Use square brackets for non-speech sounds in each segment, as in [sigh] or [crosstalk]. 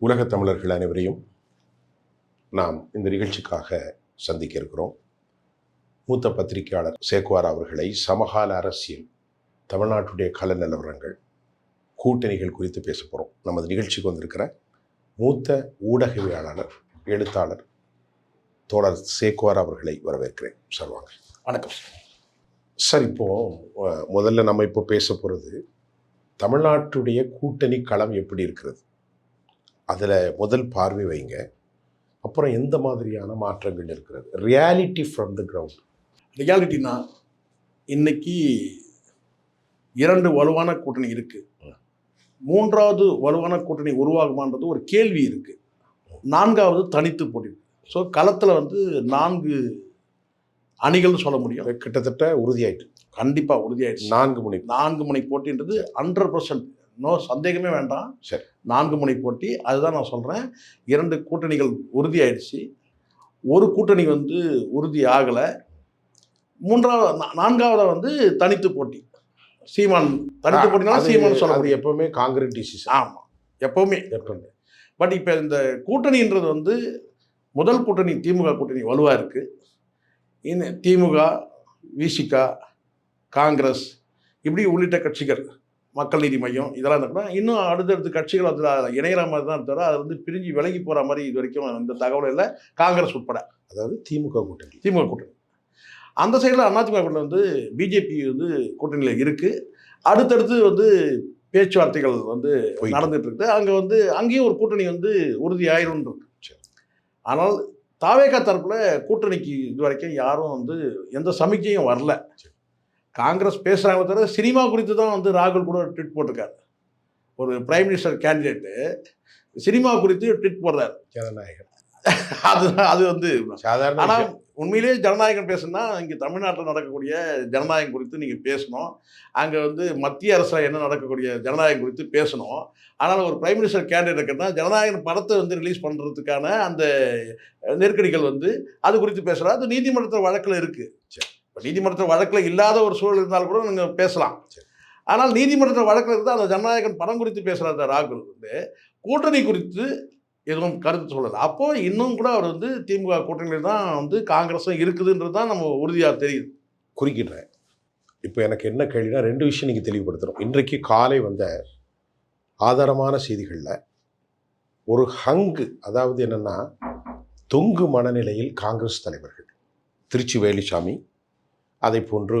உலகத் தமிழர்கள் அனைவரையும் நாம் இந்த நிகழ்ச்சிக்காக சந்திக்க இருக்கிறோம். மூத்த பத்திரிகையாளர் சேக்குவார் அவர்களை சமகால அரசியல் தமிழ்நாட்டுடைய கள நிலவரங்கள் கூட்டணிகள் குறித்து பேச போகிறோம் நமது நிகழ்ச்சிக்கு வந்திருக்கிற மூத்த ஊடகவியலாளர் எழுத்தாளர் தோழர் சேக்குவார் அவர்களை வரவேற்கிறேன். சார் வாங்க. வணக்கம். சார் இப்போ அஹ், முதல்ல நம்ம இப்போ பேச போகிறது தமிழ்நாட்டுடைய கூட்டணி களம் எப்படி இருக்கிறது? அதில் முதல் பார்வை வைங்க. அப்புறம் எந்த மாதிரியான மாற்றங்கள் இருக்கிறது? ரியாலிட்டி ஃப்ரம் த கிரவுண்ட் ரியாலிட்டினா இன்னைக்கு இரண்டு வலுவான கூட்டணி இருக்கு. மூன்றாவது வலுவான கூட்டணி உருவாகுமான்றது ஒரு கேள்வி இருக்கு. நான்காவது தனித்து போட்டி. ஸோ களத்தில் வந்து நான்கு அணிகள்னு சொல்ல முடியும். கிட்டத்தட்ட உறுதியாயிட்டு. கண்டிப்பாக உறுதியாயிடுச்சு. நான்கு முனை. நான்கு முனை போட்டின்றது ஹண்ட்ரட் பர்சன்ட் நோ சந்தேகமே வேண்டாம். சரி. நான்கு முனை போட்டி அதுதான் நான் சொல்கிறேன் இரண்டு கூட்டணிகள் உறுதியாயிடுச்சு. ஒரு கூட்டணி வந்து உறுதி ஆகலை. மூன்றாவது நான்காவது வந்து தனித்து போட்டி. சீமான் தனித்து போட்டினா சீமான் சொல்ல அது முடியும். எப்பவுமே காங்கிரஸ் டிசிஷன். ஆமாம் எப்போவுமே. எப்பவுமே. பட் இப்போ இந்த கூட்டணின்றது வந்து முதல் கூட்டணி திமுக கூட்டணி வலுவாக இருக்குது இன்னும் திமுக விசிகா காங்கிரஸ் இப்படி உள்ளிட்ட கட்சிகள். மக்கள் நீதி மையம் இதெல்லாம் இருந்தா இன்னும் அடுத்தடுத்த கட்சிகள் அதில் இணையிற மாதிரி தான் தவிர அது வந்து பிரிஞ்சு விலகி போகிற மாதிரி இது வரைக்கும் இந்த தகவல் இல்லை. காங்கிரஸ் உட்பட. அதாவது திமுக கூட்டணி. திமுக கூட்டணி. அந்த சைடில் அதிமுக கூட்டணி வந்து பிஜேபி வந்து கூட்டணியில் இருக்குது அடுத்தடுத்து வந்து பேச்சுவார்த்தைகள் வந்து. நடந்துட்டு இருக்குது அங்கே வந்து அங்கேயும் ஒரு கூட்டணி வந்து உறுதி ஆயிரும் இருக்கு சரி. ஆனால் தாவேகா தரப்புல கூட்டணிக்கு இது வரைக்கும் யாரும் வந்து எந்த சமிக்கையும் வரல. காங்கிரஸ் பேசுகிறாங்க தவிர சினிமா குறித்து தான் வந்து ராகுல் கூட ட்வீட் போட்டிருக்காரு. ஒரு பிரைம் மினிஸ்டர் கேண்டிடேட்டு சினிமா குறித்து ட்வீட் போடுறாரு. ஜனநாயகம். அது அது வந்து சாதாரண ஆனால். உண்மையிலேயே ஜனநாயகம் பேசணும்னா இங்கே தமிழ்நாட்டில் நடக்கக்கூடிய ஜனநாயகம் குறித்து நீங்கள் பேசணும். அங்கே வந்து மத்திய அரசில் என்ன நடக்கக்கூடிய ஜனநாயகம் குறித்து பேசணும். ஆனால் ஒரு பிரைம் மினிஸ்டர் கேண்டிடேட் கேட்டால் ஜனநாயகம் படத்தை வந்து ரிலீஸ் பண்ணுறதுக்கான அந்த நெருக்கடிகள் வந்து அது குறித்து பேசுகிறா அது நீதிமன்றத்தில் வழக்கில் இருக்குது நீதிமன்றத்தில் வழக்கில் இல்லாத ஒரு சூழல் இருந்தாலும் கூட நீங்கள் பேசலாம். சரி. ஆனால் நீதிமன்றத்தில் வழக்கில் இருந்தால் அந்த ஜனநாயகம் படம் குறித்து பேசுகிற அந்த ராகுல் வந்து. கூட்டணி குறித்து எதுவும் கருத்து சொல்லலை. அப்போ இன்னும் கூட அவர் வந்து திமுக கூட்டணியில் தான் வந்து காங்கிரஸும் இருக்குதுன்றது தான் நம்ம உறுதியாக தெரியுது. குறுக்கிடுறேன் இப்போ எனக்கு என்ன கேள்வினா ரெண்டு விஷயம் நீங்கள் தெளிவுபடுத்தணும். இன்றைக்கு காலை வந்த ஆதாரமான செய்திகளில் ஒரு ஹங்கு அதாவது என்னென்னா தொங்கு மனநிலையில் காங்கிரஸ் தலைவர்கள். திருச்சி வேலுசாமி அதை போன்று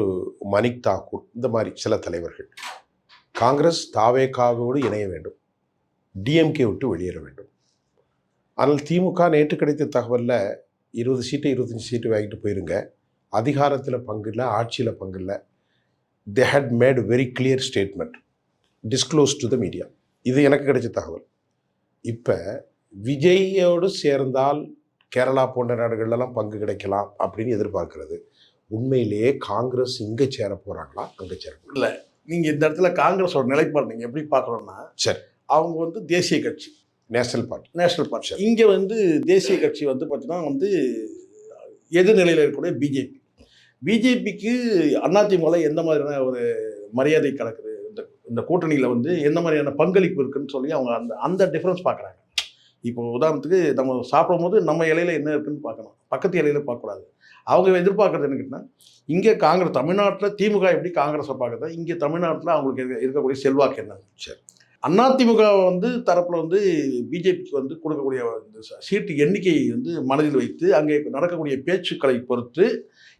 மணிக் தாக்கூர் இந்த மாதிரி சில தலைவர்கள். காங்கிரஸ் தாவேகாவோடு இணைய வேண்டும். டிஎம்கே விட்டு வெளியேற வேண்டும். ஆனால் திமுக நேற்று கிடைத்த தகவலில் இருபது சீட்டு இருபத்தஞ்சி சீட்டு வாங்கிட்டு போயிருங்க. அதிகாரத்தில் பங்கு இல்லை ஆட்சியில் பங்கு இல்லை. They had made very clear statement disclose to the media இது எனக்கு கிடைச்ச தகவல். இப்போ விஜயோடு சேர்ந்தால் கேரளா போன்ற நாடுகள்லாம் பங்கு கிடைக்கலாம் அப்படின்னு எதிர்பார்க்கிறது. உண்மையிலேயே காங்கிரஸ் இங்கே சேர போகிறாங்களா அங்கே சேர போகிறாங்களா நீங்கள் இந்த இடத்துல காங்கிரஸோட நிலைப்பாடு நீங்கள் எப்படி பார்க்கணும்னா சரி. அவங்க வந்து தேசிய கட்சி. National party. National party. இங்கே வந்து தேசிய கட்சி வந்து பார்த்தீங்கன்னா வந்து எதிர்நிலையில் இருக்கக்கூடிய பிஜேபி. பிஜேபிக்கு அதிமுகவில் எந்த மாதிரியான ஒரு மரியாதை கலக்குது? இந்த இந்த கூட்டணியில் வந்து எந்த மாதிரியான பங்களிப்பு இருக்குன்னு சொல்லி அவங்க அந்த அந்த டிஃப்ரென்ஸ் பார்க்குறாங்க. இப்போ உதாரணத்துக்கு நம்ம சாப்பிடும்போது நம்ம இலையில என்ன இருக்குன்னு பார்க்கணும். பக்கத்து இலையில பார்க்கக்கூடாது. அவங்க எதிர்பார்க்கறது என்ன கேட்டால் இங்கே காங்கிரஸ் தமிழ்நாட்டில் திமுக எப்படி காங்கிரஸை பார்க்குறதா இங்கே தமிழ்நாட்டில் அவங்களுக்கு இருக்கக்கூடிய செல்வாக்கு என்ன? சரி. அதிமுக வந்து தரப்பில் வந்து பிஜேபிக்கு வந்து கொடுக்கக்கூடிய இந்த சீட்டு எண்ணிக்கையை வந்து மனதில் வைத்து அங்கே நடக்கக்கூடிய பேச்சுக்களை பொறுத்து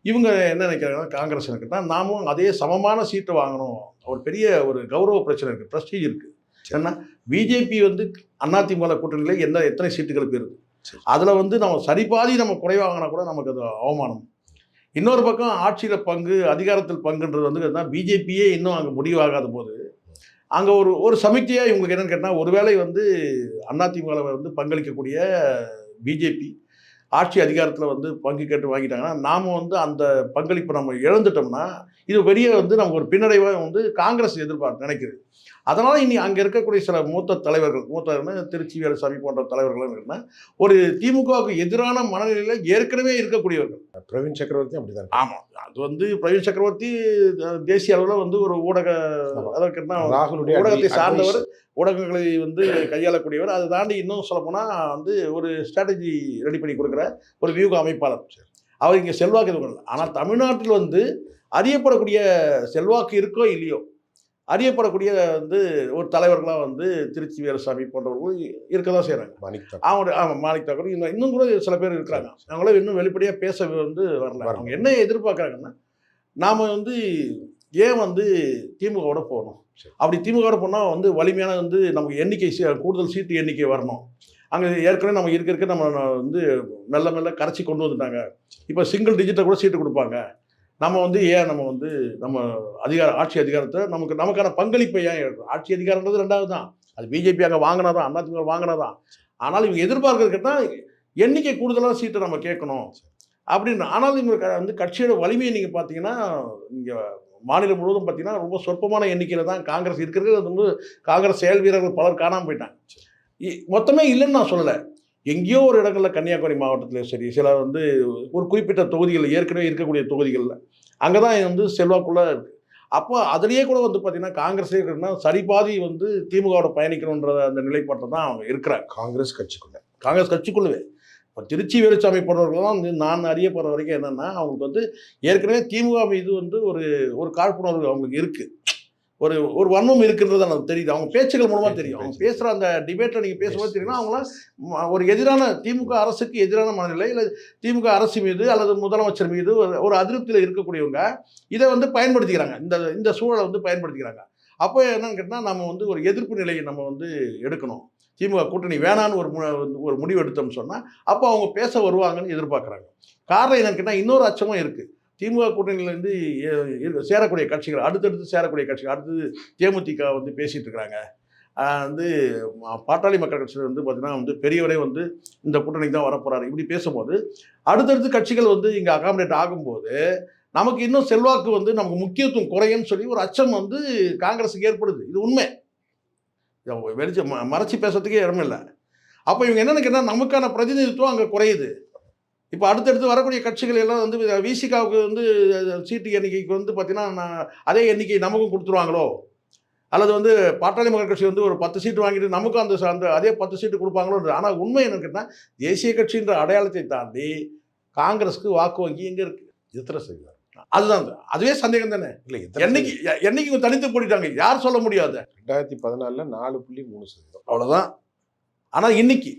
இவங்க என்ன நினைக்கிறாங்கன்னா காங்கிரஸ் நினைக்கிறா நாமும் அதே சமமான சீட்டை வாங்கணும். ஒரு பெரிய ஒரு கௌரவ பிரச்சனை இருக்குது ப்ரெஸ்டீஜ் இருக்குது ஏன்னா பிஜேபி வந்து அதிமுக கூட்டணியில் எந்த எத்தனை சீட்டுகள் சரி. அதில் வந்து நம்ம சரிபாதி நம்ம குறைவாங்கினா கூட நமக்கு அது அவமானம். இன்னொரு பக்கம் ஆட்சியில் பங்கு அதிகாரத்தில் பங்குன்றது வந்து பிஜேபியே இன்னும் அங்கே முடிவாகாத போது அங்கே ஒரு ஒரு சமிக்கையாக இவங்களுக்கு என்னன்னு கேட்டால் ஒருவேளை வந்து அதிமுகவில் வந்து பங்களிக்கக்கூடிய பிஜேபி ஆட்சி அதிகாரத்தில் வந்து பங்கு கேட்டு வாங்கிட்டாங்கன்னா நாம் வந்து அந்த பங்களிப்பை நம்ம இழந்துட்டோம்னா இது பெரிய வந்து நமக்கு ஒரு பின்னடைவை வந்து காங்கிரஸ் எதிர்பார்த்து நினைக்குது. அதனால் இனி அங்கே இருக்கக்கூடிய சில மூத்த தலைவர்கள் மூத்த திருச்சி வேலுசாமி போன்ற தலைவர்கள் ஒரு திமுகவுக்கு எதிரான மனநிலையில் ஏற்கனவே இருக்கக்கூடியவர்கள். பிரவீன் சக்கரவர்த்தி அப்படிதான் ஆமாம் அது வந்து பிரவீன் சக்கரவர்த்தி தேசிய அளவில் வந்து ஒரு ஊடக. அதற்கு ராகுலுடைய ஊடகத்தை சார்ந்தவர் ஊடகங்களை வந்து கையாளக்கூடியவர். அதை தாண்டி இன்னும் சொல்லப்போனால் வந்து ஒரு ஸ்ட்ராட்டஜி ரெடி பண்ணி கொடுக்குற ஒரு வியூக அமைப்பாளர். அவர் இங்கே செல்வாக்கு ஆனால் தமிழ்நாட்டில் வந்து அறியப்படக்கூடிய செல்வாக்கு இருக்கோ இல்லையோ அறியப்படக்கூடிய வந்து ஒரு தலைவர்களாக வந்து திருச்சி வீரசாமி போன்றவர்கள் இருக்க தான் செய்கிறாங்க மாணிக் தாக்கூர். அவங்க ஆமாம் மாணிக் தாக்கூர். இன்னும் இன்னும் கூட சில பேர் இருக்கிறாங்க. அவங்கள இன்னும் வெளிப்படையாக பேச வந்து வரல. அவங்க என்ன எதிர்பார்க்குறாங்கன்னா நாம் வந்து ஏன் வந்து திமுகவோட போகணும். அப்படி திமுகவோட போனால் வந்து வலிமையான வந்து நமக்கு எண்ணிக்கை கூடுதல் சீட்டு எண்ணிக்கை வரணும். அங்கே ஏற்கனவே நம்ம இருக்க இருக்க நம்ம வந்து மெல்ல மெல்ல கரைச்சி கொண்டு வந்துட்டாங்க. இப்போ சிங்கிள் டிஜிட்டை கூட சீட்டு கொடுப்பாங்க. நம்ம வந்து ஏன் நம்ம வந்து நம்ம அதிகார ஆட்சி அதிகாரத்தை நமக்கு நமக்கான பங்களிப்பை ஏன் எடுக்கணும்? ஆட்சி அதிகாரன்றது ரெண்டாவது தான் அது பிஜேபி அங்கே வாங்கினாதான் அதிமுக வாங்கினாதான் ஆனால் இவங்க எதிர்பார்க்கறது எண்ணிக்கை கூடுதலாக சீட்டை நம்ம கேட்கணும். அப்படின்னு ஆனால் இவங்க வந்து கட்சியோட வலிமையை நீங்கள் பார்த்தீங்கன்னா இங்கே மாநிலம் முழுவதும் பார்த்தீங்கன்னா ரொம்ப சொற்பமான எண்ணிக்கையில் தான் காங்கிரஸ் இருக்கிறது. அது வந்து காங்கிரஸ் செயல் வீரர்கள் பலர் காணாமல் போயிட்டாங்க. இ- மொத்தமே இல்லைன்னு நான் சொல்லலை. எங்கேயோ ஒரு இடங்களில் கன்னியாகுமரி மாவட்டத்திலையும் சரி சில வந்து ஒரு குறிப்பிட்ட தொகுதிகள் ஏற்கனவே இருக்கக்கூடிய தொகுதிகளில் அங்கே தான் வந்து செல்வாக்குள்ள இருக்குது அப்போ அதுலேயே கூட வந்து பார்த்தீங்கன்னா காங்கிரஸே இருக்குன்னா சரிபாதி வந்து திமுகவோட பயணிக்கணுன்ற அந்த நிலைப்பாட்டை தான் அவங்க இருக்கிறாங்க. காங்கிரஸ் கட்சிக்குள்ள. காங்கிரஸ் கட்சிக்குள்ளவே. இப்போ திருச்சி வேலுச்சாமி போன்றவர்கள்லாம் வந்து நான் அறியப்படுற வரைக்கும் என்னென்னா அவங்களுக்கு வந்து ஏற்கனவே திமுக மீது வந்து ஒரு ஒரு காழ்ப்புணர்வு அவங்களுக்கு இருக்குது ஒரு ஒரு வன்மம் இருக்குன்றது எனக்கு தெரியுது. அவங்க பேச்சுகள் மூலமாக தெரியும். அவங்க பேசுகிற அந்த டிபேட்டில் நீங்கள் பேசும்போது தெரியும்னா அவங்களாம் ம- ஒரு எதிரான திமுக அரசுக்கு எதிரான மனநிலை இல்லை திமுக அரசு மீது அல்லது முதலமைச்சர் மீது ஒரு ஒரு அதிருப்தியில் இருக்கக்கூடியவங்க இதை வந்து பயன்படுத்திக்கிறாங்க. இந்த இந்த சூழலை வந்து பயன்படுத்திக்கிறாங்க. அப்போ என்னன்னு கேட்டால் நம்ம வந்து ஒரு எதிர்ப்பு நிலையை நம்ம வந்து எடுக்கணும். திமுக கூட்டணி வேணான்னு ஒரு ஒரு முடிவு எடுத்தோம்னு சொன்னால் அப்போ அவங்க பேச வருவாங்கன்னு எதிர்பார்க்குறாங்க. காரணம் என்னன்னு கேட்டால் இன்னொரு அச்சமும் இருக்குது திமுக கூட்டணியிலேருந்து சேரக்கூடிய கட்சிகள் அடுத்தடுத்து சேரக்கூடிய கட்சிகள் அடுத்தது தேமுதிக வந்து பேசிகிட்டு இருக்கிறாங்க வந்து பாட்டாளி மக்கள் கட்சியில் வந்து பார்த்திங்கன்னா வந்து பெரியவரே வந்து இந்த கூட்டணிக்கு தான் வரப்போகிறாரு இப்படி பேசும்போது அடுத்தடுத்து கட்சிகள் வந்து இங்கே அகாமடேட் ஆகும்போது நமக்கு இன்னும் செல்வாக்கு வந்து நமக்கு முக்கியத்துவம் குறையுன்னு சொல்லி ஒரு அச்சம் வந்து காங்கிரஸுக்கு ஏற்படுது. இது உண்மை. வெளிச்சம் ம மறைச்சி பேசுறதுக்கே இடமில்லை அப்போ இவங்க என்னென்னு கேட்டால் நமக்கான பிரதிநிதித்துவம் அங்கே குறையுது. இப்போ அடுத்தடுத்து வரக்கூடிய கட்சிகள் எல்லாம் வந்து விசிகாவுக்கு வந்து சீட்டு எண்ணிக்கைக்கு வந்து பார்த்தீங்கன்னா அதே எண்ணிக்கை நமக்கும் கொடுத்துருவாங்களோ? அல்லது வந்து பாட்டாளி மக்கள் கட்சி வந்து ஒரு பத்து சீட்டு வாங்கிட்டு நமக்கும் அந்த அந்த அதே பத்து சீட்டு கொடுப்பாங்களோ? ஆனால் உண்மை என்னன்னு கேட்டால் தேசிய கட்சின்ற அடையாளத்தை தாண்டி காங்கிரஸுக்கு வாக்கு வங்கி எங்கே இருக்கு? எத்தனை சதவீதம் அதுதான் அது. அதுவே சந்தேகம் தானே? இல்லை என்னைக்கு என்னைக்கு தனித்து போட்டிட்டாங்க. யார் சொல்ல முடியாது ரெண்டாயிரத்தி பதினாலில் நாலு புள்ளி மூணு சதவீதம். அவ்வளோதான் ஆனால் இன்னைக்கு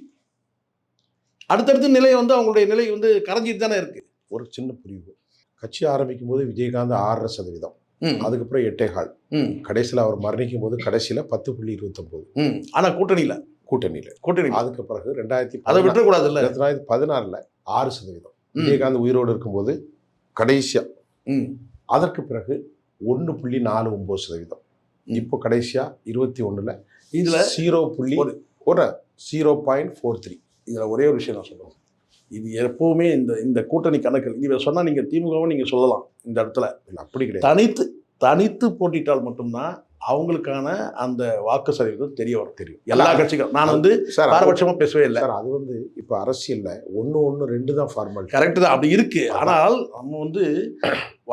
அடுத்தடுத்த நிலை வந்து அவங்களுடைய நிலை வந்து கரைஞ்சிட்டு தானே இருக்கு. ஒரு சின்ன புரிவு. கட்சி ஆரம்பிக்கும் போது விஜயகாந்த் ஆறரை சதவீதம். அதுக்கப்புறம் எட்டே கால். ம். கடைசியில் அவர் மரணிக்கும் போது கடைசியில் பத்து புள்ளி இருபத்தொம்போது. ஆனால் கூட்டணியில். கூட்டணியில். கூட்டணி அதுக்கு பிறகு ரெண்டாயிரத்தி அதை விட்டுறக்கூடாதுல்ல? ரெண்டாயிரத்தி பதினாறில் ஆறு சதவீதம். விஜயகாந்த் உயிரோடு இருக்கும்போது கடைசியாக அதற்கு பிறகு ஒன்று புள்ளி நாலு ஒம்பது சதவீதம். இப்போ கடைசியாக இருபத்தி ஒன்றில் இதில் ஜீரோ புள்ளி ஒரு ஜீரோ பாயிண்ட் ஃபோர் த்ரீ இதில் ஒரே ஒரு விஷயம் நான் சொல்லுவேன் இது எப்பவுமே இந்த இந்த கூட்டணி கணக்கில் இதை சொன்னால் நீங்கள் திமுகவும் நீங்கள் சொல்லலாம் இந்த இடத்துல. அப்படி கிடையாது. தனித்து தனித்து போட்டிட்டால் மட்டும்தான் அவங்களுக்கான அந்த வாக்கு சதவீதம் தெரிய வரும். தெரியும். எல்லா கட்சிகளும். நான் வந்து சார் பாரபட்சமாக பேசவே இல்லை. சார் அது வந்து இப்போ அரசியல்ல ஒன்று ஒன்று ரெண்டு தான் ஃபார்மாலிட்டி கரெக்டு தான். அப்படி இருக்கு. ஆனால் நம்ம வந்து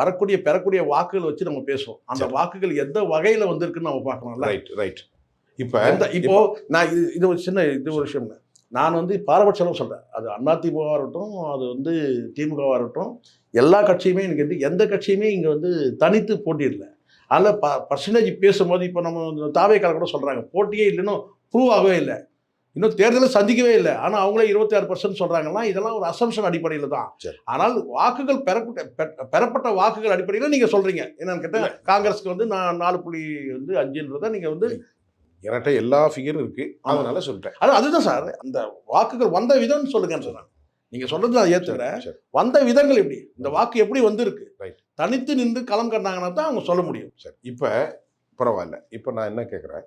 வரக்கூடிய பெறக்கூடிய வாக்குகள் வச்சு நம்ம பேசுவோம் அந்த. வாக்குகள் எந்த வகையில் வந்திருக்குன்னு நம்ம பார்க்கணும்ல. ரைட் ரைட் இப்போ இப்போ நான் இது இது ஒரு சின்ன இது ஒரு விஷயம் நான் வந்து பாரபட்சம் சொல்கிறேன் அது அதிமுகவாக இருக்கட்டும் அது வந்து திமுகவாக இருக்கட்டும் எல்லா கட்சியுமே எனக்கு வந்து எந்த கட்சியுமே இங்கே வந்து தனித்து போட்டியிடல. அதில் ப பர்சன்டேஜ் பேசும்போது இப்போ நம்ம தாவேக்கால கூட சொல்கிறாங்க போட்டியே இல்லைன்னு ப்ரூவ் ஆகவே இல்லை. இன்னும் தேர்தலை சந்திக்கவே இல்லை. ஆனால் அவங்களே இருபத்தி ஆறு பர்சன்ட் சொல்கிறாங்கன்னா இதெல்லாம் ஒரு அசம்ஷன் அடிப்படையில் தான். ஆனால் வாக்குகள் பெறப்பட்ட பெறப்பட்ட வாக்குகள் அடிப்படையில் நீங்கள் சொல்கிறீங்க என்னன்னு கேட்டால் காங்கிரஸ்க்கு வந்து நான் நாலு புள்ளி வந்து அஞ்சுன்றதை நீங்கள் வந்து என்கிட்ட எல்லா ஃபிகரும் இருக்கு. அதனால சொல்லிட்டேன் அது அதுதான் சார். அந்த வாக்குகள் வந்த விதம்னு சொல்லுங்கன்னு சொன்னாங்க. நீங்க சொல்றது நான் ஏத்துக்கிறேன். சரி, வந்த விதங்கள் எப்படி? இந்த வாக்கு எப்படி வந்திருக்கு? Right. தனித்து நின்று களம் கண்டாங்கன்னா தான் அவங்க சொல்ல முடியும். சரி. இப்போ பரவாயில்ல. இப்போ நான் என்ன கேட்குறேன்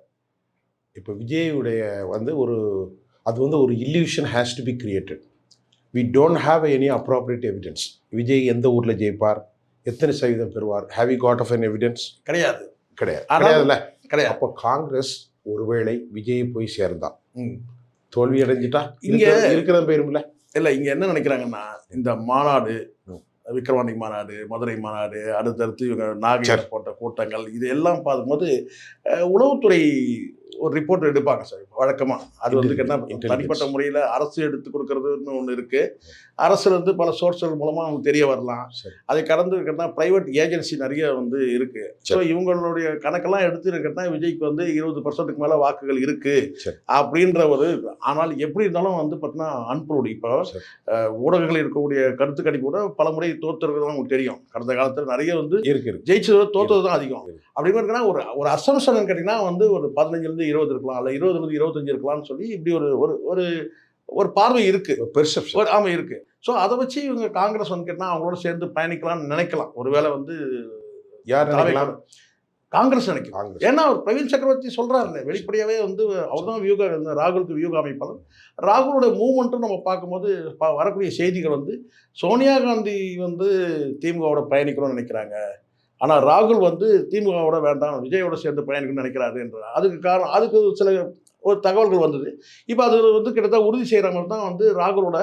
இப்போ விஜயுடைய வந்து ஒரு அது வந்து ஒரு illusion has to be created we don't have any appropriate evidence Vijay எந்த ஊரில் ஜெயிப்பார்? எத்தனை சதவீதம் பெறுவார்? Have you got of an evidence கிடையாது. கிடையாது. கிடையாதுல்ல. கிடையாது. அப்போ காங்கிரஸ் ஒருவேளை விஜய் போய் சேர்ந்தான். தோல்வி அடைஞ்சிட்டா? இங்க- இருக்கிறது போயிரும்ல இல்லை இங்கே என்ன நினைக்கிறாங்கன்னா இந்த மாநாடு ம். விக்கிரவாண்டி மாநாடு மதுரை மாநாடு அடுத்தடுத்து இவங்க நாகையில் போட்ட கூட்டங்கள் இது எல்லாம் பார்க்கும்போது உளவுத்துறை ஒரு ரிப்போர்ட் எடுப்பாங்க சார் வழக்கமாக அது வந்து Intelligence. தனிப்பட்ட முறையில் அரசு எடுத்து கொடுக்கறதுன்னு ஒன்று இருக்குது அரசுல இருந்து பல சோர்ஸ்கள் மூலமாக அவங்க தெரிய வரலாம். அதை கடந்து கேட்டால் ப்ரைவேட் ஏஜென்சி நிறைய வந்து இருக்குது ஸோ. இவங்களுடைய கணக்கெல்லாம் எடுத்து கேட்டால் விஜய்க்கு வந்து இருபது பர்சன்ட்டுக்கு மேலே வாக்குகள் இருக்குது. அப்படின்ற ஒரு ஆனால் எப்படி இருந்தாலும் வந்து பார்த்தீங்கன்னா அன்ப்ரூவ்டு இப்போ. ஊடகங்களில் இருக்கக்கூடிய கருத்து கணிப்பு கூட பல முறை தான் உங்களுக்கு தெரியும் கடந்த காலத்தில் நிறைய வந்து இருக்கு இருக்கு ஜெயிச்சதோட தோத்தது தான் அதிகம் இருக்கு. அப்படி இருக்கா ஒரு ஒரு அசம்ஷன் கேட்டிங்கன்னா வந்து ஒரு பதினஞ்சுலேருந்து இருபது இருக்கலாம் இல்லை இருபதுலேருந்து இருபத்தஞ்சு இருக்கலாம்னு சொல்லி இப்படி ஒரு ஒரு ஒரு பார்வை இருக்கு. பெர்செப்ஷன் ஆமாம் இருக்கு. ஸோ அதை வச்சு இவங்க காங்கிரஸ் வந்து கேட்டால் அவங்களோட சேர்ந்து பயணிக்கலாம்னு நினைக்கலாம். ஒருவேளை வந்து யார் நினைக்கலாம்? காங்கிரஸ் நினைக்கலாம். காங்கிரஸ். ஏன்னா அவர் பிரவீன் சக்கரவர்த்தி சொல்றாருல்ல வெளிப்படையாவே வந்து அவர் தான் வியூக ராகுலுக்கு வியூக அமைப்பாளர். ராகுலோட மூவ்மெண்ட்டும் நம்ம பார்க்கும்போது வரக்கூடிய செய்திகள் வந்து சோனியா காந்தி வந்து திமுகவோட பயணிக்கணும்னு நினைக்கிறாங்க. ஆனால் ராகுல் வந்து திமுகவோட வேண்டாம் விஜயோட சேர்ந்து பயணிக்கணும்னு நினைக்கிறாரு என்ற அதுக்கு காரணம் அதுக்கு சில ஒரு தகவல்கள் வந்தது. இப்போ அது வந்து கிட்டத்தட்ட உறுதி செய்கிற மாதிரி தான் வந்து ராகுலோட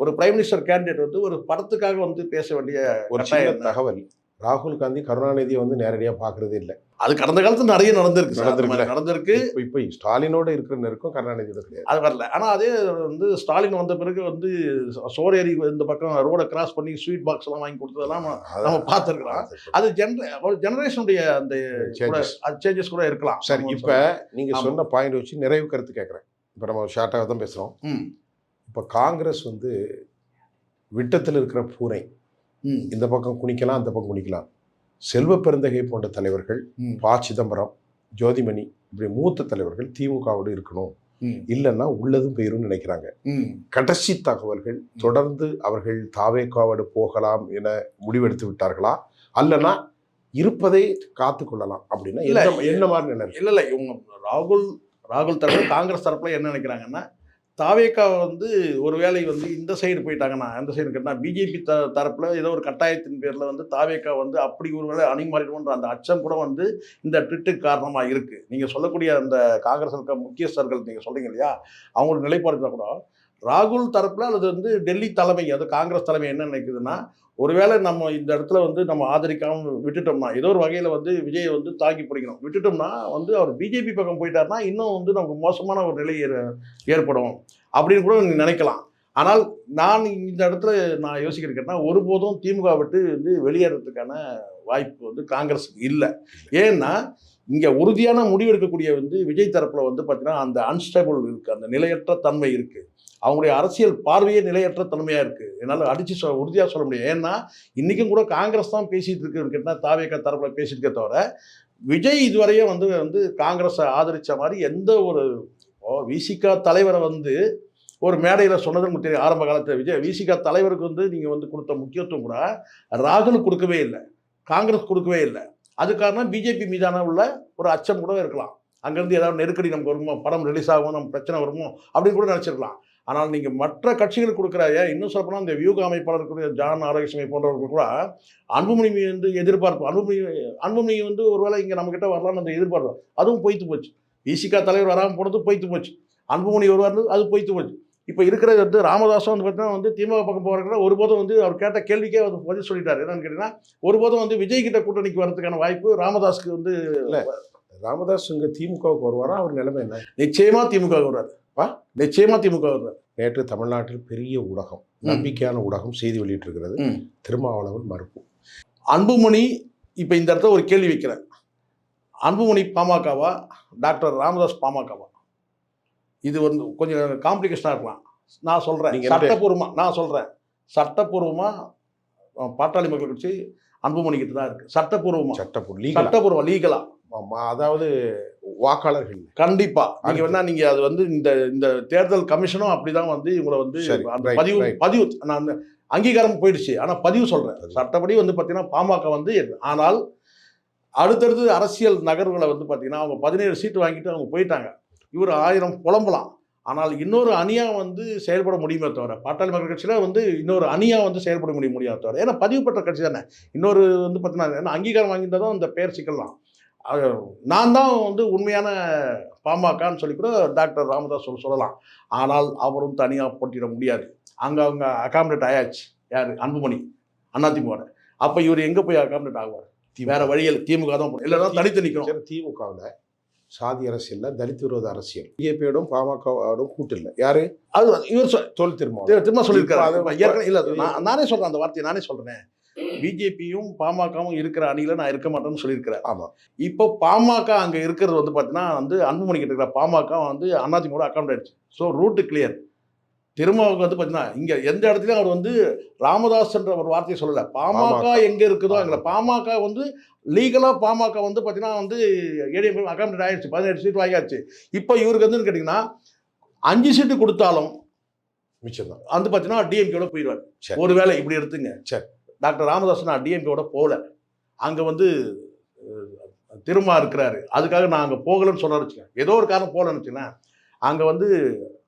ஒரு பிரைம் மினிஸ்டர் கேண்டிடேட் வந்து ஒரு படத்துக்காக வந்து பேச வேண்டிய ஒரு தகவல். ராகுல் காந்தி கருணாநிதியை வந்து நேரடியாக பார்க்கறதே இல்லை. அது கடந்த காலத்துல நிறைய நடந்திருக்கு நடந்திருக்குல்ல. நடந்திருக்கு. இப்போ ஸ்டாலினோட இருக்கிற நெருக்கம் கருணாநிதியோட கிடையாது. அது வரல. ஆனால் அதே வந்து ஸ்டாலின் வந்த பிறகு வந்து சோரேரி இந்த பக்கம் ரோடை கிராஸ் பண்ணி ஸ்வீட் பாக்ஸ் எல்லாம் வாங்கி கொடுத்ததெல்லாம் நம்ம- பார்த்துருக்கலாம் அது ஜென்ர ஒரு ஜெனரேஷனுடைய அந்த. அது சேஞ்சஸ் கூட இருக்கலாம். சரி இப்போ நீங்க ஆமா. சொன்ன பாயிண்ட் வச்சு நிறைவு கருத்து கேட்குறேன். இப்போ நம்ம ஷார்ட்டாக தான் பேசுகிறோம் இப்போ காங்கிரஸ் வந்து விட்டத்தில் இருக்கிற பூனை ம். இந்த பக்கம் குனிக்கலாம் அந்த பக்கம் குனிக்கலாம். செல்வ பெருந்தகை போன்ற தலைவர்கள் ப. சிதம்பரம் ஜோதிமணி இப்படி மூத்த தலைவர்கள் திமுகவோடு இருக்கணும். இல்லைன்னா உள்ளதும் போயிரும்னு நினைக்கிறாங்க. கடைசி தகவல்கள் தொடர்ந்து அவர்கள் தாவேக்காவோடு போகலாம் என முடிவெடுத்து விட்டார்களா? அல்லனா இருப்பதை காத்து கொள்ளலாம் அப்படின்னா என்ன மாதிரி நினைவு இல்லை இல்லை. இவங்க ராகுல் ராகுல் தரப்பு காங்கிரஸ் தரப்புல என்ன நினைக்கிறாங்கன்னா தாவேக்கா வந்து ஒரு வேலை வந்து இந்த சைடு போயிட்டாங்கன்னா அந்த சைடு கேட்டால் பிஜேபி த தரப்பில் ஏதோ ஒரு கட்டாயத்தின் பேரில் வந்து தாவேக்கா வந்து அப்படி ஒரு வேலை அணி அணிமாறிடுவோன்ற அந்த அச்சம் கூட வந்து இந்த ட்விட்டுக்கு காரணமாக இருக்குது நீங்கள் சொல்லக்கூடிய அந்த காங்கிரஸ் இருக்க முக்கியஸ்தர்கள் நீங்கள் சொல்கிறீங்க இல்லையா? அவங்களோட நிலைப்பாடு கூட ராகுல் தரப்பில் அல்லது வந்து டெல்லி தலைமை அது காங்கிரஸ் தலைமை என்ன நினைக்குதுன்னா ஒருவேளை நம்ம இந்த இடத்துல வந்து நம்ம ஆதரிக்காமல் விட்டுட்டோம்னா ஏதோ ஒரு வகையில் வந்து விஜயை வந்து தாக்கி பிடிக்கணும். விட்டுட்டோம்னா வந்து அவர் பிஜேபி பக்கம் போயிட்டார்னா இன்னும் வந்து நமக்கு மோசமான ஒரு நிலை ஏற- ஏற்படும் அப்படின்னு கூட நினைக்கலாம். ஆனால் நான் இந்த இடத்துல நான் யோசிக்கிறேன்னா ஒருபோதும் திமுக விட்டு வந்து வெளியேறதுக்கான வாய்ப்பு வந்து காங்கிரஸுக்கு இல்லை. ஏன்னா இங்கே உறுதியான முடிவு எடுக்கக்கூடிய வந்து விஜய் தரப்பில் வந்து பார்த்தீங்கன்னா அந்த அன்ஸ்டேபிள் இருக்குது அந்த நிலையற்ற தன்மை இருக்குது அவங்களுடைய அரசியல் பார்வையே நிலையற்ற தன்மையாக இருக்குது என்னால் அடித்து சொ உறுதியாக சொல்ல முடியும். ஏன்னா இன்றைக்கும் கூட காங்கிரஸ் தான் பேசிகிட்டு இருக்குன்னு கேட்டால் தாவேக்கா தரப்பில் பேசிட்டு இருக்க தவிர விஜய் இதுவரையும் வந்து வந்து காங்கிரஸை ஆதரித்த மாதிரி எந்த ஒரு விசிகா தலைவரை வந்து ஒரு மேடையில் சொன்னது நமக்கு தெரியும் ஆரம்ப காலத்தில் விஜய் விசிகா தலைவருக்கு வந்து நீங்கள் வந்து கொடுத்த முக்கியத்துவம் கூட ராகுல் கொடுக்கவே இல்லை. காங்கிரஸ் கொடுக்கவே இல்லை. அது காரணம் பிஜேபி மீதான உள்ள ஒரு அச்சம் கூட இருக்கலாம். அங்கேருந்து ஏதாவது நெருக்கடி நமக்கு வருமோ படம் ரிலீஸ் ஆகும் நம்ம பிரச்சனை வருமோ அப்படின்னு கூட நினச்சிருக்கலாம். ஆனால் நீங்கள் மற்ற கட்சிகளுக்கு கொடுக்குற இன்னும் சொல்லப்போனால் இந்த வியூக அமைப்பாளர் இருக்கக்கூடிய ஜான் ஆரோக்கியசுமை போன்றவர்கள் கூட அன்புமணி வந்து எதிர்பார்ப்பு அன்புமணி அன்புமணி வந்து ஒருவேளை இங்கே நம்மக்கிட்ட வரலாம்னு அந்த எதிர்பார்ப்பு அதுவும் பொய்த்து போச்சு. விசிகா தலைவர் வராமல் போனது பொய்த்து போச்சு. அன்புமணி வருவார் அது பொய்த்து போச்சு. இப்போ இருக்கிறது வந்து ராமதாஸும் வந்து பார்த்தீங்கன்னா வந்து திமுக பக்கம் போகிறதுனா ஒருபோதும் வந்து அவர் கேட்ட கேள்விக்கே அவர் பதில் சொல்லிட்டாரு. என்னன்னு கேட்டீங்கன்னா ஒருபோதும் வந்து விஜய் கிட்ட கூட்டணிக்கு வரதுக்கான வாய்ப்பு ராமதாஸ்க்கு வந்து ராமதாஸ் இங்க திமுகவுக்கு வருவாரா? அவர் நிலைமை என்ன? நிச்சயமா திமுக வருவார். வா. நிச்சயமா திமுக வருவார். நேற்று தமிழ்நாட்டில் பெரிய ஊடகம் நம்பிக்கையான ஊடகம் செய்தி வெளியிட்டிருக்கிறது. திருமாவளவன் மறுப்பு. அன்புமணி இப்போ இந்த இடத்துல ஒரு கேள்வி வைக்கிறேன். அன்புமணி பாமகவா? டாக்டர் ராமதாஸ் பாமகவா? இது வந்து கொஞ்சம் காம்ப்ளிகேஷனாக இருக்கலாம். நான் சொல்கிறேன் நீங்க என்ன- சட்டப்பூர்வமா நான் சொல்கிறேன் சட்டப்பூர்வமா அஹ், பாட்டாளி மக்கள் கட்சி அன்புமணி கிட்ட தான் இருக்கு. சட்டப்பூர்வமா. சட்டப்பூர் லீகல் சட்டப்பூர்வம் லீகலா அதாவது வாக்காளர்கள். கண்டிப்பா. நீங்க. வேணா நீங்க அது வந்து இந்த இந்த தேர்தல் கமிஷனும் அப்படிதான் வந்து இவங்களை வந்து பதிவு. பதிவு நான் அங்கீகாரம் போயிடுச்சு. ஆனா பதிவு சொல்றேன். சட்டப்படி வந்து பாத்தீங்கன்னா பாமக வந்து ஆனால் அடுத்தடுத்து அரசியல் நகர்வுகளை வந்து பாத்தீங்கன்னா அவங்க பதினேழு சீட்டு வாங்கிட்டு அவங்க போயிட்டாங்க. இவர் ஆயிரம் புலம்பலாம். ஆனால் இன்னொரு அணியா வந்து செயல்பட முடியுமே தவிர பாட்டாளி மக்கள் கட்சியில் வந்து இன்னொரு அணியா வந்து செயல்பட முடிய முடியாது தவிர ஏன்னா பதிவு பெற்ற கட்சி தானே. இன்னொரு வந்து பார்த்தீங்கன்னா ஏன்னா அங்கீகாரம் வாங்கியிருந்தால் தான் இந்த பெயர் சிக்கலாம் நான் தான் வந்து உண்மையான பாமகன்னு சொல்லி கூட டாக்டர் ராமதாஸ் சொல்ல சொல்லலாம். ஆனால் அவரும் தனியாக போட்டியிட முடியாது. அங்கே அவங்க அகாமடேட் ஆயாச்சு. யார்? அன்புமணி அதிமுக அப்போ இவர் எங்கே போய் அகாமடேட் ஆகுவார்? வேற வழியில் திமுக தான். இல்லைன்னா தனித்து நிற்கணும் திமுகவில் சாதி அரசியல்ல தலித் விரோத அரசியல். பிஜேபியோடும் பாமகவோடும் கூட்டு இல்லை யாரு? அது இவர் சொ- தொல் திருமாவளவன். திரு- திரும்ப சொல்லியிருக்காரு. இல்ல நான் நானே சொல்றேன் அந்த வார்த்தையை நானே சொல்றேன். பிஜேபியும் பாமகவும் இருக்கிற அணியில நான் இருக்க மாட்டேன்னு சொல்லியிருக்கிறேன் ஆமா. இப்போ பாமக அங்க இருக்கிறது வந்து பாத்தீங்கன்னா வந்து அன்புமணி கிட்ட இருக்கிற பாமக வந்து அதிமுக அக்கௌண்ட் ஆயிடுச்சு. ஸோ ரூட்டு கிளியர் திருமாவுக்கு வந்து பாத்தீங்கன்னா இங்க எந்த இடத்துலயும் அவர் வந்து ராமதாஸ் என்ற ஒரு வார்த்தையை சொல்லல. பாமக. எங்க இருக்குதோ அங்க. பாமக. வந்து லீகலா பாமக வந்து பாத்தீங்கன்னா வந்து ஏடிஎம் அக்கௌண்ட் ஆயிடுச்சு. பதினேழு சீட் வாங்கியாச்சு. இப்போ இவருக்கு வந்து கேட்டீங்கன்னா அஞ்சு சீட்டு கொடுத்தாலும் மிச்சம் தான் வந்து பார்த்தீங்கன்னா டிஎம்கேட போயிடுவார். சரி. ஒருவேளை இப்படி எடுத்துங்க. சரி. டாக்டர் ராமதாஸ் நான் டிஎம்கேட போகல அங்கே வந்து திருமா இருக்கிறாரு. அதுக்காக நான் அங்கே போகலன்னு சொல்ல வச்சுக்கேன் ஏதோ ஒரு காரணம் போகலன்னு வச்சுக்கேன் அங்கே வந்து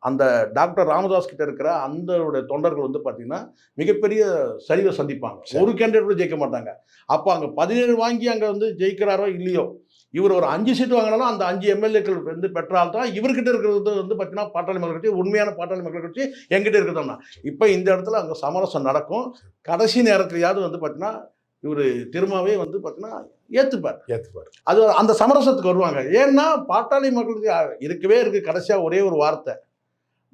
அந்த டாக்டர் ராமதாஸ் கிட்ட இருக்கிற அந்த தொண்டர்கள் வந்து பார்த்தீங்கன்னா மிகப்பெரிய சரிவை சந்திப்பாங்க. ஒரு கேண்டிடேட் கூட ஜெயிக்க மாட்டாங்க. அப்போ அங்கே பதினேழு வாங்கி அங்கே வந்து ஜெயிக்கிறாரோ இல்லையோ இவர் ஒரு அஞ்சு சீட்டு வாங்கினாலும் அந்த அஞ்சு எம்எல்ஏக்கள் வந்து பெற்றால் தான். இவர்கிட்ட இருக்கிறது வந்து பார்த்தீங்கன்னா பாட்டாளி மக்கள் கட்சி உண்மையான பாட்டாளி மக்கள் கட்சி எங்கிட்ட இருக்குதோம்னா இப்போ இந்த இடத்துல அங்கே சமரசம் நடக்கும். கடைசி நேரத்துலையாவது வந்து பார்த்தீங்கன்னா இவர் திரும்பவே வந்து பார்த்தீங்கன்னா ஏற்றுப்பார் ஏத்துப்பாரு. அது அந்த சமரசத்துக்கு வருவாங்க. ஏன்னா பாட்டாளி மக்களுக்கு இருக்கவே இருக்கு. கடைசியாக ஒரே ஒரு வார்த்தை.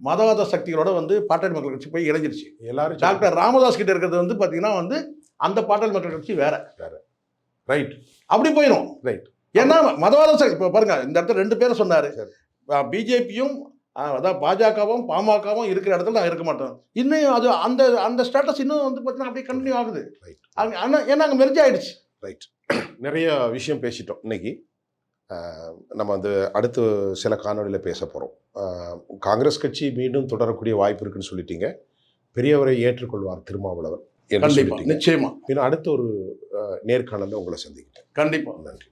மதவாத சக்திகளோட வந்து பாட்டாளி மக்கள் கட்சி போய் இணைஞ்சிருச்சு. எல்லாரும் டாக்டர் ராமதாஸ் கிட்ட இருக்கிறது வந்து பார்த்தீங்கன்னா வந்து அந்த பாட்டாளி மக்கள் கட்சி வேற. ரைட் அப்படி போயிடும் Right. ஏன்னா மதவாத சக்தி இப்போ பாருங்க இந்த இடத்துல ரெண்டு பேரும் சொன்னாரு. பிஜேபியும் அதான் பாஜகவும் பாமகவும் இருக்கிற இடத்துல நான் இருக்க மாட்டேன். இன்னும் அது அந்த அந்த ஸ்டேட்டஸ் இன்னும் வந்து பார்த்தீங்கன்னா அப்படியே கண்டினியூ ஆகுது. ஆனால் ஏன்னா அங்கே மெர்ஜ் ஆயிடுச்சு. ரைட் [clears throat] நிறைய விஷயம் பேசிட்டோம் இன்னைக்கு. நம்ம வந்து அடுத்து சில காணொளியில் பேச போகிறோம் காங்கிரஸ் கட்சி மீண்டும் தொடரக்கூடிய வாய்ப்பு இருக்குன்னு சொல்லிட்டீங்க. பெரியவரை ஏற்றுக்கொள்வார் திருமாவளவன் என்று கண்டிப்பா சொல்லிட்டீங்க. நிச்சயமா. இன்னும் அடுத்த ஒரு நேர்காணல்ல உங்களை சந்திக்கிறேன். கண்டிப்பா. நன்றி.